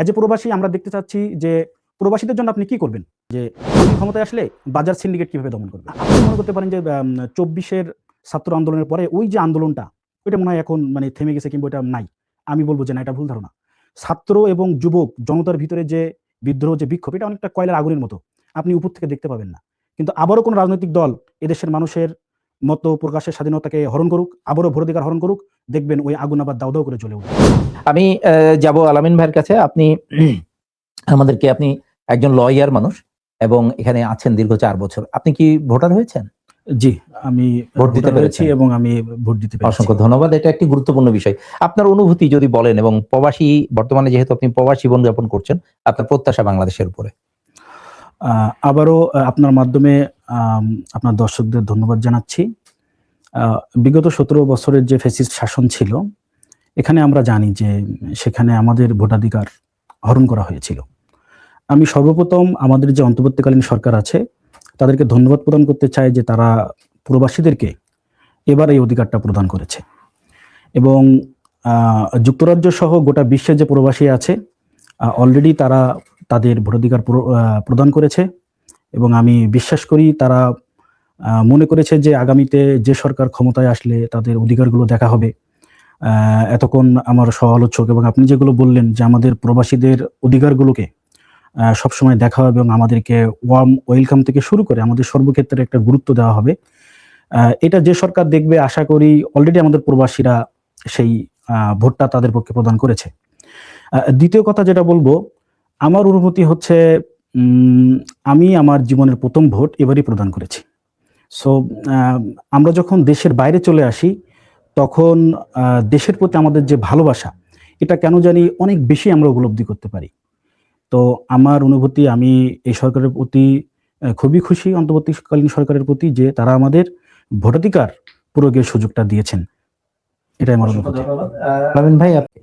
As a প্রবাসী আমরা দেখতে চাচ্ছি যে প্রবাসীদের জন্য আপনি কি করবেন? যে ক্ষমতায় আসলে বাজার সিন্ডিকেট কীভাবে দমন করবেন? আপনি মনে করতে পারেন যে চব্বিশের ছাত্র আন্দোলনের পরে ওই যে আন্দোলনটা, ওইটা মনে হয় এখন মানে থেমে গেছে কিংবা ওটা নাই। আমি বলব যে না, এটা ভুল ধারণা। ছাত্র এবং যুবক, জনতার ভিতরে যে বিদ্রোহ, যে বিক্ষোভ, এটা অনেকটা কয়লার আগুনের মতো। আপনি উপর থেকে দেখতে পাবেন না। কিন্তু আবারও কোনো রাজনৈতিক দল এদেশের মানুষের মত প্রকাশের স্বাধীনতাকে হরণ করুক আবারও ভোটাধিকার হরণ করুক দেখবেন ওই আগুন আবার দাও দাও করে চলে উঠবে। আমি যাব আলামিন ভাইয়ের কাছে। আপনি আমাদেরকে আপনি একজন লয়ার মানুষ এবং এখানে আছেন দীর্ঘ চার বছর। আপনি কি ভোটার হয়েছেন? জি আমি ভোট দিতে পেরেছি এবং আমি ভোট দিতে পেরেছি। অসংখ্য ধন্যবাদ। এটা একটি গুরুত্বপূর্ণ বিষয়। আপনার অনুভূতি যদি বলেন এবং প্রবাসী বর্তমানে যেহেতু আপনি প্রবাসী জীবন যাপন করছেন আপনার প্রত্যাশা বাংলাদেশের উপরে। আবারও আপনার মাধ্যমে আপনার দর্শকদের ধন্যবাদ জানাচ্ছি। বিগত সতেরো বছরের যে ফেসিস্ট শাসন ছিল, এখানে আমরা জানি যে সেখানে আমাদের ভোটাধিকার হরণ করা হয়েছিল। আমি সর্বপ্রথম আমাদের যে অন্তর্বর্তীকালীন সরকার আছে, তাদেরকে ধন্যবাদ প্রদান করতে চাই যে তারা প্রবাসীদেরকে এবার এই অধিকারটা প্রদান করেছে। এবং যুক্তরাজ্য সহ গোটা বিশ্বের যে প্রবাসী আছে অলরেডি তারা তাদের ভোটাধিকার প্র- প্রদান করেছে এবং আমি বিশ্বাস করি তারা মনে করেছে যে আগামীতে যে সরকার ক্ষমতায় আসলে তাদের অধিকারগুলো দেখা হবে। এতক্ষণ আমার সমালোচক এবং আপনি যেগুলো বললেন যে আমাদের প্রবাসীদের অধিকারগুলোকে সবসময় দেখা হবে এবং আমাদেরকে ওয়ার্ম ওয়েলকাম থেকে শুরু করে আমাদের সর্বক্ষেত্রে একটা গুরুত্ব দেওয়া হবে। এটা যে সরকার দেখবে আশা করি অলরেডি আমাদের প্রবাসীরা সেই ভোটটা তাদের পক্ষে প্রদান করেছে। দ্বিতীয় কথা যেটা বলব আমার অনুভূতি হচ্ছে উম, আমি আমার জীবনের প্রথম ভোট এবারই প্রদান করেছি। সো আমরা যখন দেশের বাইরে চলে আসি তখন আহ, দেশের প্রতি আমাদের যে ভালোবাসা এটা কেন জানি অনেক বেশি আমরা উপলব্ধি করতে পারি। তো আমার অনুভূতি আমি এই সরকারের প্রতি খুবই খুশি অন্তর্বর্তীকালীন সরকারের প্রতি যে তারা আমাদের ভোটাধিকার প্রয়োগের সুযোগটা দিয়েছেন। এটাই আমার অনুভূতি। ভাই আপনি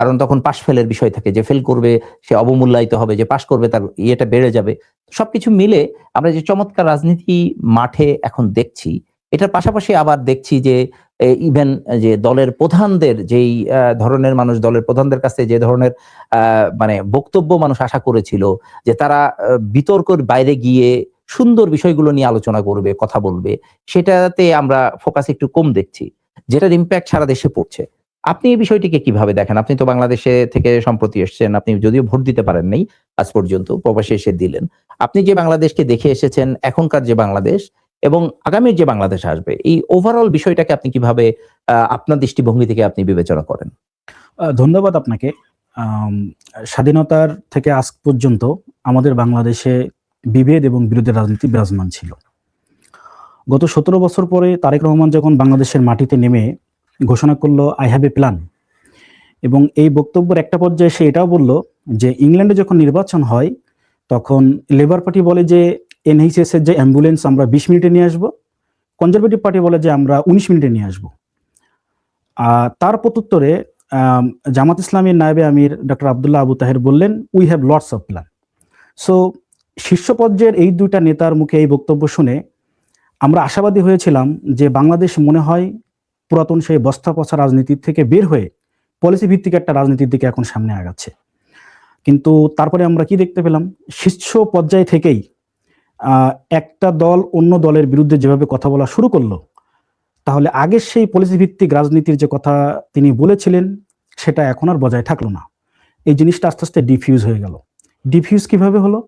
কারণ তখন পাশ ফেলের বিষয় থাকে, যে ফেল করবে, সে অবমূল্যায়িত হবে, যে পাশ করবে তার ইয়েটা বেড়ে যাবে। সবকিছু মিলে আমরা যে চমৎকার রাজনীতি মাঠে এখন দেখছি, এটার পাশাপাশি আবার দেখছি যে ইভেন যে দলের প্রধানদের, যেই ধরনের মানুষ, দলের প্রধানদের কাছে যে ধরনের মানে বক্তব্য মানুষ আশা করেছিল, যে তারা বিতর্কের বাইরে গিয়ে সুন্দর বিষয়গুলো নিয়ে আলোচনা করবে, কথা বলবে, সেটাতে আমরা ফোকাস একটু কম দেখছি, যেটার ইম্প্যাক্ট সারা দেশে পড়ছে। আপনি এই বিষয়টিকে কীভাবে দেখেন? আপনি তো বাংলাদেশে থেকে সম্প্রতি এসেছেন, আপনি যদিও ভোট দিতে পারেন নাই আজ পর্যন্ত, প্রবাসে এসে দিলেন। আপনি যে বাংলাদেশকে দেখে এসেছেন, এখনকার যে বাংলাদেশ এবং আগামীর যে বাংলাদেশ আসবে, এই ওভারঅল বিষয়টাকে আপনি কীভাবে আপনার দৃষ্টিভঙ্গি থেকে আপনি বিবেচনা করেন? ধন্যবাদ আপনাকে। স্বাধীনতার থেকে আজ পর্যন্ত আমাদের বাংলাদেশে বিভেদ এবং বিরোধী রাজনীতি বিরাজমান ছিল। গত সতেরো বছর পরে তারেক রহমান যখন বাংলাদেশের মাটিতে নেমে ঘোষণা করল আই হ্যাভ এ প্ল্যান এবং এই বক্তব্যের একটা পর্যায়ে সে এটাও বলল যে ইংল্যান্ডে যখন নির্বাচন হয়, তখন লেবার পার্টি বলে যে এনএইচএস এর যে অ্যাম্বুলেন্স আমরা বিশ মিনিটে নিয়ে আসব। কনজারভেটিভ পার্টি বলে যে, আমরা উনিশ মিনিটে নিয়ে আসব। তার প্রত্যুত্তরে জামাত ইসলামের নায়েবে আমির ডক্টর আবদুল্লাহ আবু তাহের বললেন we have lots of plan so শীর্ষ পর্যায়ের এই দুইটা নেতার মুখে এই বক্তব্য শুনে আমরা আশাবাদী হয়েছিলাম যে, বাংলাদেশ মনে হয় পুরাতন সেই বস্তা পচা রাজনীতির থেকে বের হয়ে পলিসি ভিত্তিক একটা রাজনীতির দিকে এখন সামনে আগাচ্ছে। কিন্তু তারপরে আমরা কি দেখতে পেলাম? শীর্ষ পর্যায় থেকেই একটা দল অন্য দলের বিরুদ্ধে যেভাবে কথা বলা শুরু করল, তাহলে আগের সেই পলিসি ভিত্তিক রাজনীতির যে কথা তিনি বলেছিলেন, সেটা এখন আর বজায় থাকল না। এই জিনিসটা আস্তে আস্তে ডিফিউজ হয়ে গেল। ডিফিউজ কীভাবে হলো?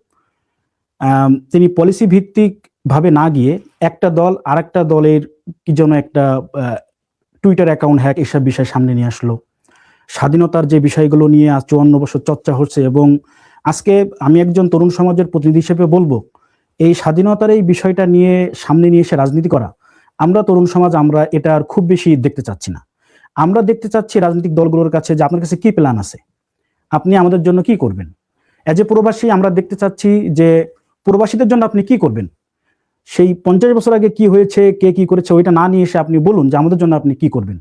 তিনি পলিসি ভিত্তিক ভাবে না গিয়ে একটা দল আরেকটা দলের কি যেন একটা টুইটার অ্যাকাউন্ট হ্যাক এসব বিষয় সামনে নিয়ে আসলো। স্বাধীনতার যে বিষয়গুলো নিয়ে আজ চুয়ান্ন বছর চর্চা হচ্ছে এবং আজকে আমি একজন তরুণ সমাজের প্রতিনিধি হিসেবে বলব, এই স্বাধীনতার এই বিষয়টা নিয়ে সামনে নিয়ে এসে রাজনীতি করা, আমরা তরুণ সমাজ, আমরা এটা আর খুব বেশি দেখতে চাচ্ছি না। আমরা দেখতে চাচ্ছি রাজনৈতিক দলগুলোর কাছে যে আপনার কাছে কি প্ল্যান আছে, আপনি আমাদের জন্য কি করবেন? এজ এ প্রবাসী আমরা দেখতে চাচ্ছি যে প্রবাসীদের জন্য আপনি কি করবেন? সেই পঞ্চাশ বছর আগে কি হয়েছে, কে কি করেছে, ওইটা না নিয়ে এসে আপনি বলুন যে আমাদের জন্য আপনি কি করবেন।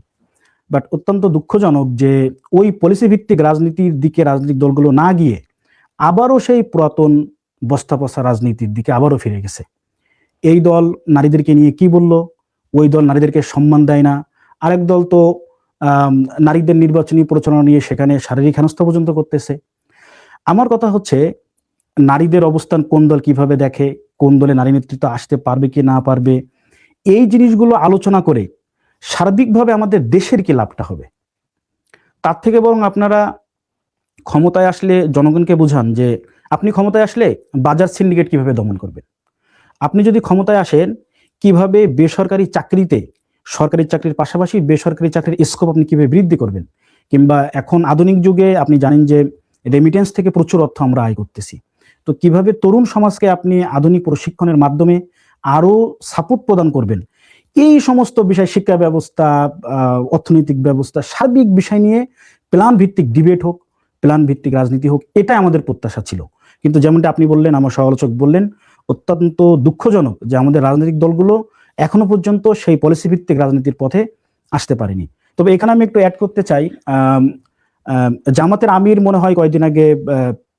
বাট অত্যন্ত দুঃখজনক যে ওই পলিসি ভিত্তিক রাজনীতির দিকে রাজনৈতিক দলগুলো না গিয়ে আবারও সেই পুরাতন বস্তা পচা রাজনীতির দিকে আবারও ফিরে গেছে। এই দল নারীদেরকে নিয়ে কি বলল? ওই দল নারীদেরকে সম্মান দেয় না। আরেক দল তো নারীদের নির্বাচনী প্রচারণা নিয়ে সেখানে শারীরিক হেনস্থা পর্যন্ত করতেছে। আমার কথা হচ্ছে, নারীদের অবস্থান কোন দল কীভাবে দেখে কোন দলে নারী নেতৃত্ব আসতে পারবে কি না পারবে, এই জিনিসগুলো আলোচনা করে সার্বিকভাবে আমাদের দেশের কি লাভটা হবে? তার থেকে বরং আপনারা ক্ষমতায় আসলে জনগণকে বুঝান যে আপনি ক্ষমতায় আসলে বাজার সিন্ডিকেট কীভাবে দমন করবেন? আপনি যদি ক্ষমতায় আসেন, কীভাবে বেসরকারি চাকরিতে, সরকারি চাকরির পাশাপাশি বেসরকারি চাকরির স্কোপ আপনি কীভাবে বৃদ্ধি করবেন? কিংবা এখন আধুনিক যুগে আপনি জানেন যে রেমিটেন্স থেকে প্রচুর অর্থ আমরা আয় করতেছি। তো কীভাবে তরুণ সমাজকে আপনি আধুনিক প্রশিক্ষণের মাধ্যমে আরও সাপোর্ট প্রদান করবেন? এই সমস্ত বিষয়, শিক্ষা ব্যবস্থা অর্থনৈতিক ব্যবস্থা, সার্বিক বিষয় নিয়ে প্ল্যান ভিত্তিক ডিবেট হোক প্ল্যান ভিত্তিক রাজনীতি হোক, এটাই আমাদের প্রত্যাশা ছিল। কিন্তু যেমনটা আপনি বললেন, আমার সমালোচক বললেন, অত্যন্ত দুঃখজনক যে আমাদের রাজনৈতিক দলগুলো এখনও পর্যন্ত সেই পলিসি ভিত্তিক রাজনীতির পথে আসতে পারেনি। তবে এখানে আমি একটু অ্যাড করতে চাই জামাতের আমির মনে হয় কয়েকদিন আগে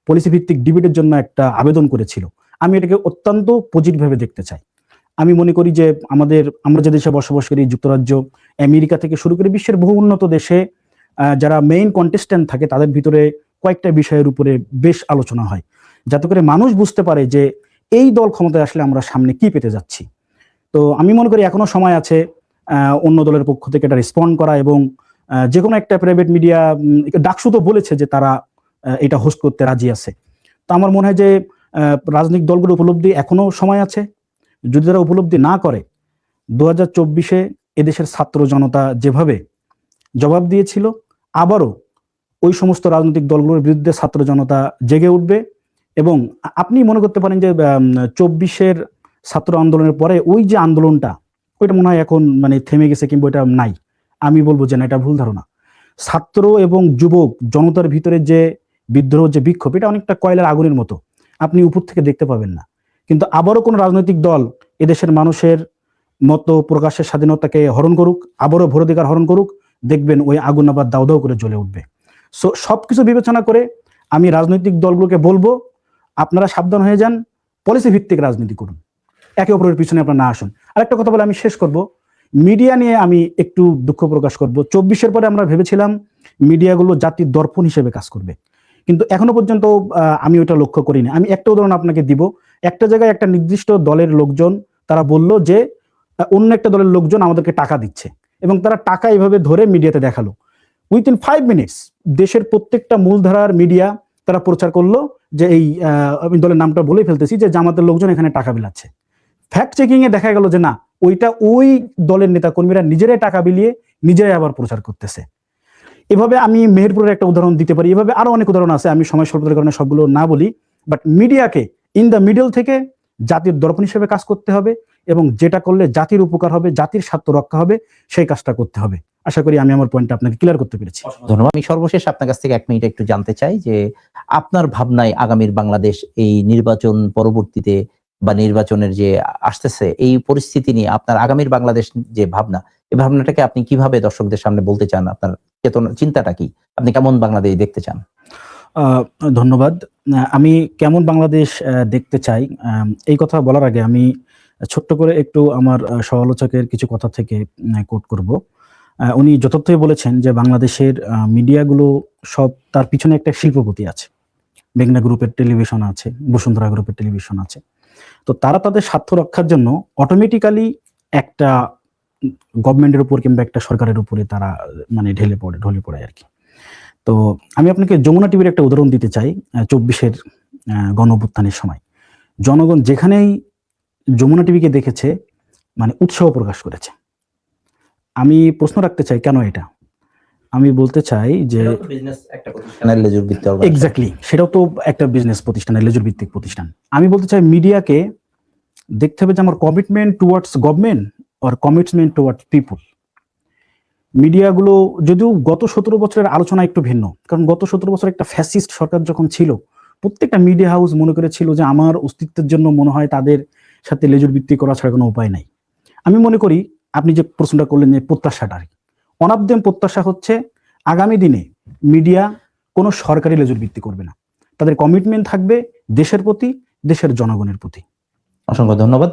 পলিসি ভিত্তিক ডিবেটের জন্য একটা আবেদন করেছিল। আমি এটাকে অত্যন্ত পজিটিভভাবে দেখতে চাই। আমি মনে করি যে আমাদের, আমরা যে দেশে বসবাস করি, যুক্তরাজ্য, আমেরিকা থেকে শুরু করে বিশ্বের বহু উন্নত দেশে যারা মেইন কন্টেস্ট্যান্ট থাকে, তাদের ভিতরে কয়েকটা বিষয়ের উপরে বেশ আলোচনা হয়। যাতে করে মানুষ বুঝতে পারে যে এই দল ক্ষমতায় আসলে আমরা সামনে কি পেতে যাচ্ছি। তো আমি মনে করি এখনও সময় আছে অন্য দলের পক্ষ থেকে এটা রেসপন্ড করা এবং যে কোনো একটা প্রাইভেট মিডিয়া ডাকসু তো বলেছে যে তারা এটা হোস্ট করতে রাজি আছে। তো আমার মনে হয় যে রাজনৈতিক দলগুলো উপলব্ধি এখনও সময় আছে। যদি তারা উপলব্ধি না করে দু হাজার চব্বিশে এদেশের ছাত্র জনতা যেভাবে জবাব দিয়েছিল, আবারও ওই সমস্ত রাজনৈতিক দলগুলোর বিরুদ্ধে ছাত্র জনতা জেগে উঠবে এবং আপনি মনে করতে পারেন যে চব্বিশের ছাত্র আন্দোলনের পরে ওই যে আন্দোলনটা, ওইটা মনে হয় এখন মানে থেমে গেছে কিংবা ওইটা নাই। আমি বলব যে না, এটা ভুল ধারণা। ছাত্র এবং যুবক, জনতার ভিতরে যে বিদ্রোহ যে বিক্ষোভ, এটা অনেকটা কয়লার আগুনের মতো। আপনি উপর থেকে দেখতে পাবেন না। কিন্তু আবারও কোনো রাজনৈতিক দল এদেশের মানুষের মত প্রকাশের স্বাধীনতাকে হরণ করুক, আবারও ভোটাধিকার হরণ করুক, দেখবেন ওই আগুন আবার দাউ দাউ করে জ্বলে উঠবে। সো সব কিছু বিবেচনা করে আমি রাজনৈতিক দলগুলোকে বলব, আপনারা সাবধান হয়ে যান পলিসি ভিত্তিক রাজনীতি করুন। একে অপরের পিছনে আপনারা না আসুন। আরেকটা কথা বলে আমি শেষ করব। মিডিয়া নিয়ে আমি একটু দুঃখ প্রকাশ করব। চব্বিশের পরে আমরা ভেবেছিলাম মিডিয়াগুলো জাতির দর্পণ হিসেবে কাজ করবে। কিন্তু এখনও পর্যন্ত আমি ওটা লক্ষ্য করিনি। আমি একটা উদাহরণ আপনাকে দিব। একটা জায়গায় একটা নির্দিষ্ট দলের লোকজন, তারা বলল যে অন্য একটা দলের লোকজন আমাদেরকে টাকা দিচ্ছে এবং তারা টাকা এইভাবে ধরে মিডিয়াতে দেখাল। উইথিন ফাইভ মিনিটস দেশের প্রত্যেকটা মূলধারার মিডিয়া তারা প্রচার করল যে এই আমি দলের নামটা বলেই ফেলতেছি যে জামাতের লোকজন এখানে টাকা বিলাচ্ছে। ফ্যাক্ট চেকিং এ দেখা গেল যে না, ওইটা ওই দলের নেতা কর্মীরা নিজেরাই টাকা বিলিয়ে নিজেরাই আবার প্রচার করতেছে। এভাবে আমি মেহেরপুরের একটা উদাহরণ দিতে পারি। এভাবে আরও অনেক উদাহরণ আছে, আমি সময় স্বল্পতার কারণে সবগুলো না বলি। বাট মিডিয়াকে ইন দ্য মিডল থেকে জাতির দর্পণ হিসেবে কাজ করতে হবে এবং যেটা করলে জাতির উপকার হবে, জাতির স্বার্থ রক্ষা হবে, সেই কাজটা করতে হবে। আশা করি আমি আমার পয়েন্টটা আপনাকে ক্লিয়ার করতে পেরেছি। ধন্যবাদ। আমি সর্বশেষ আপনার কাছ থেকে এক মিনিট একটু জানতে চাই যে আপনার ভাবনায় আগামীর বাংলাদেশ এই নির্বাচন পরবর্তীতে বা নির্বাচনের যে আসতেছে, এই পরিস্থিতি নিয়ে আপনার আগামীর বাংলাদেশ যে ভাবনা, এই ভাবনাটাকে আপনি কীভাবে দর্শকদের সামনে বলতে চান আপনার চেতনা, চিন্তাটা কি? আপনি কেমন বাংলাদেশ দেখতে চান? ধন্যবাদ। আমি কেমন বাংলাদেশ দেখতে চাই? এই কথা বলার আগে আমি ছোট্ট করে একটু আমার সমালোচকের কিছু কথা থেকে কোট করব। উনি যথার্থই বলেছেন যে বাংলাদেশের মিডিয়াগুলো সব তার পিছনে একটা শিল্পপতি আছে। মেঘনা গ্রুপের টেলিভিশন আছে, বসুন্ধরা গ্রুপের টেলিভিশন আছে। তো তারা তাদের স্বার্থ রক্ষার জন্য অটোমেটিক্যালি একটা গভর্নমেন্টের উপর কিংবা একটা সরকারের উপরে তারা মানে ঢেলে পড়ে ঢলে পড়ে আর কি। তো আমি আপনাকে যমুনা টিভির একটা উদাহরণ দিতে চাই চব্বিশের গণ অভ্যুত্থানের সময়। জনগণ যেখানেই যমুনা টিভিকে দেখেছে মানে উৎসাহ প্রকাশ করেছে। আমি প্রশ্ন রাখতে চাই কেন এটা? আমি বলতে চাই যে এক্স্যাক্টলি সেটাও তো একটা বিজনেস প্রতিষ্ঠান লেজুর ভিত্তিক প্রতিষ্ঠান। আমি বলতে চাই মিডিয়াকে দেখতে হবে যে আমার commitment towards government or commitment towards people মিডিয়াগুলো যদিও গত সতেরো বছরের আলোচনা একটু ভিন্ন, কারণ গত সতেরো বছর একটা ফ্যাসিস্ট সরকার যখন ছিল, প্রত্যেকটা মিডিয়া হাউস মনে করেছিল যে আমার অস্তিত্বের জন্য মনে হয় তাদের সাথে লেজুর ভিত্তি করা ছাড়া কোনো উপায় নাই। আমি মনে করি, আপনি যে প্রশ্নটা করলেন যে প্রত্যাশাটা আর ওয়ান অফ দেম প্রত্যাশা হচ্ছে, আগামী দিনে মিডিয়া কোনো সরকারি লেজুর ভিত্তি করবে না। তাদের কমিটমেন্ট থাকবে দেশের প্রতি, দেশের জনগণের প্রতি। অসংখ্য ধন্যবাদ।